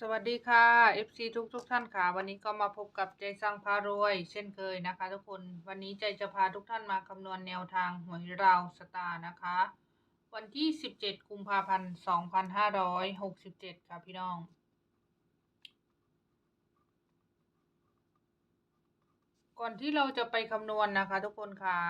สวัสดีค่ะ FC ทุกทุกท่านค่ะ วันนี้ก็มาพบกับใจสร้างพารวย เช่นเคยนะคะ ทุกคนวันนี้ใจจะพาทุกท่านมาคำนวณแนวทางหวยราวสตาร์นะคะ วันที่ 17 กุมภาพันธ์ 2567 ค่ะพี่น้อง ก่อนที่เราจะไปคำนวณนะคะ ทุกคนค่ะ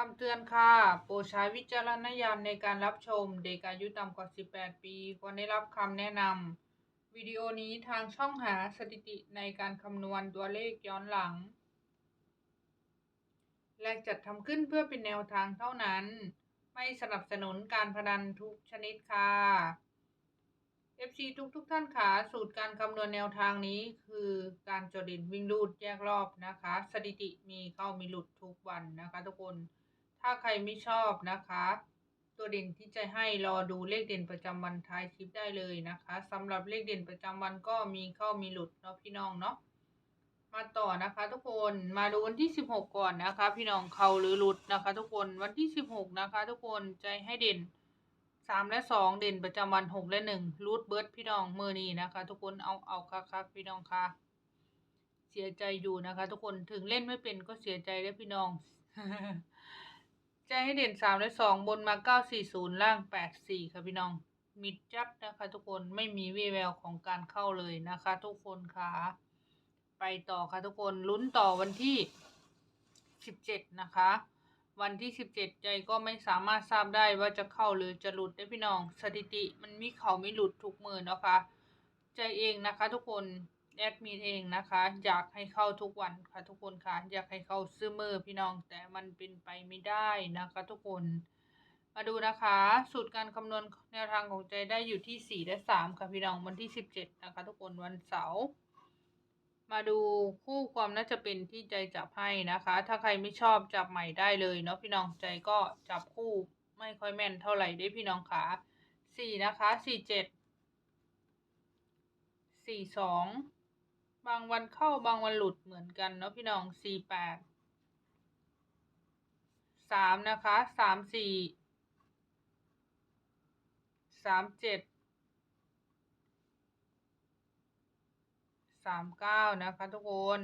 คำเตือนค่ะ โปรดใช้วิจารณญาณในการรับชม เด็กอายุต่ำกว่า 18 ปีควรได้รับคำแนะนำ วิดีโอนี้ทางช่องหาสถิติในการคำนวณตัวเลขย้อนหลัง และจัดทำขึ้นเพื่อเป็นแนวทางเท่านั้น ไม่สนับสนุนการพนันทุกชนิดค่ะ FC ทุกทุกท่านค่ะสูตรการคำนวณแนวทางนี้คือการจดเด่นวิ่งรูดแยกรอบนะคะ สถิติมีเข้ามีหลุดทุกวันนะคะทุกคน ถ้าใครไม่ชอบนะคะ ตัวเด่นที่จะให้รอดูเลขเด่นประจำวันท้ายคลิปได้เลยนะคะสำหรับเลขเด่นประจำวันก็มีเข้ามีหลุดเนาะพี่น้องเนาะมาต่อนะคะ ทุกคนมาดูวันที่ 16 ก่อนนะคะ พี่น้องเขาหรือหลุดนะคะ ทุกคนวันที่ 16 นะคะ ทุกคนใจให้เด่น 3 และ 2 เด่นประจำวัน 6 และ1รูดเบิร์ดพี่น้องมือนี้นะคะ ทุกคนเอาเอาคักๆพี่น้องค่ะ เสียใจอยู่นะคะ ทุกคนถึงเล่นไม่เป็นก็เสียใจด้วพี่น้อง ใจให้เด่นสามและสองบนมาเก้าสี่ศูนย์ล่างแปดสี่ค่ะพี่น้อง มิดจัดนะคะ ทุกคนไม่มีวี่แววของการเข้าเลยนะคะ ทุกคนค่ะ ไปต่อค่ะทุกคนลุ้นต่อวันที่สิบเจ็ดนะคะ วันที่สิบเจ็ดใจก็ไม่สามารถทราบได้ว่าจะเข้าหรือจะหลุดได้พี่น้อง สถิติมันมีเขาไม่หลุดทุกมือนะคะ ใจเองนะคะ ทุกคน แอดมินเองนะคะ อยากให้เข้าทุกวันค่ะทุกคนค่ะ อยากให้เข้าซื้อมือพี่น้องแต่มันเป็นไปไม่ได้นะคะทุกคน มาดูนะคะ สูตรการคำนวณแนวทางของใจได้อยู่ที่ 4 และ 3 ค่ะพี่น้องวันที่ 17 นะคะ ทุกคนวันเสาร์มาดูคู่ความน่าจะเป็นที่ใจจับให้นะคะ ถ้าใครไม่ชอบจับใหม่ได้เลยเนาะพี่น้องใจก็จับคู่ไม่ค่อยแม่นเท่าไหร่ด้วยพี่น้องค่ะ4นะคะ4 7สี่สอง บางวันเข้าบางวันหลุดเหมือนกันเนาะพี่น้องสี่แปดสามนะคะสามสี่สามเจ็ดสามเก้านะคะทุกคน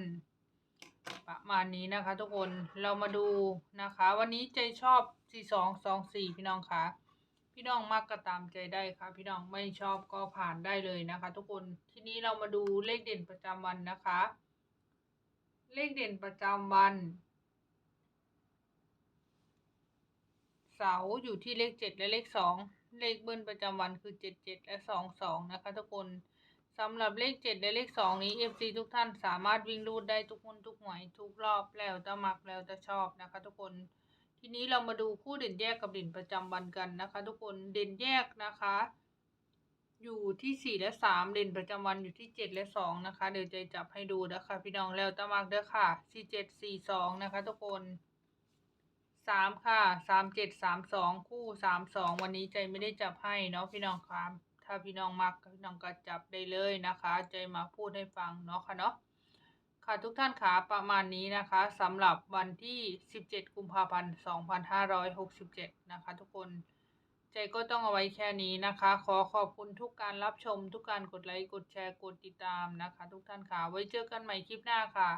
ประมาณนี้นะคะทุกคนเรามาดูนะคะ วันนี้ใจชอบสี่สองสองสี่พี่น้องคะ พี่น้องมากก็ตามใจได้ค่ะ พี่น้องไม่ชอบก็ผ่านได้เลยนะคะ ทุกคนทีนี้เรามาดูเลขเด่นประจำวันนะคะ เลขเด่นประจำวันเสาร์อยู่ที่เลขเจ็ดและเลขสองเลขเบิ้ลประจำวันคือเจ็ดเจ็ดและสองสองนะคะ ทุกคนสำหรับเลขเจ็ดและเลขสองนี้ FC ทุกท่านสามารถวิ่งรูดได้ทุกคนทุกหวยทุกรอบแล้วจะมักแล้วจะชอบนะคะ ทุกคน ทีนี้เรามาดูคู่เด่นแยกกับเด่นประจำวันกันนะคะ ทุกคนเด่นแยกนะคะ อยู่ที่สี่และสามเด่นประจำวันอยู่ที่เจ็ดและสองนะคะ เดี๋ยวจะจับให้ดูนะคะพี่น้องแล้วจะมักเด้อค่ะสี่เจ็ดสี่สองนะคะ ทุกคนสามค่ะสามเจ็ดสามสองคู่สามสองวันนี้ใจไม่ได้จับให้เนาะพี่น้องครับถ้าพี่น้องมักพี่น้องก็จับได้เลยนะคะ ใจมาพูดให้ฟังเนาะค่ะเนาะ ค่ะทุกท่านขาประมาณนี้นะคะสำหรับวันที่ 17 กุมภาพันธ์ 2567 นะคะ ทุกคนใจก็ต้องเอาไว้แค่นี้นะคะ ขอขอบคุณทุกการรับชม ทุกการกดไลค์ กดแชร์ กดติดตามนะคะ ทุกท่านขาไว้เจอกันใหม่คลิปหน้าค่ะ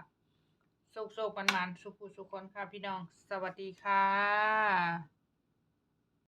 โศกโศกมันมันๆสุขุสุขคนค่ะพี่น้อง สวัสดีค่ะ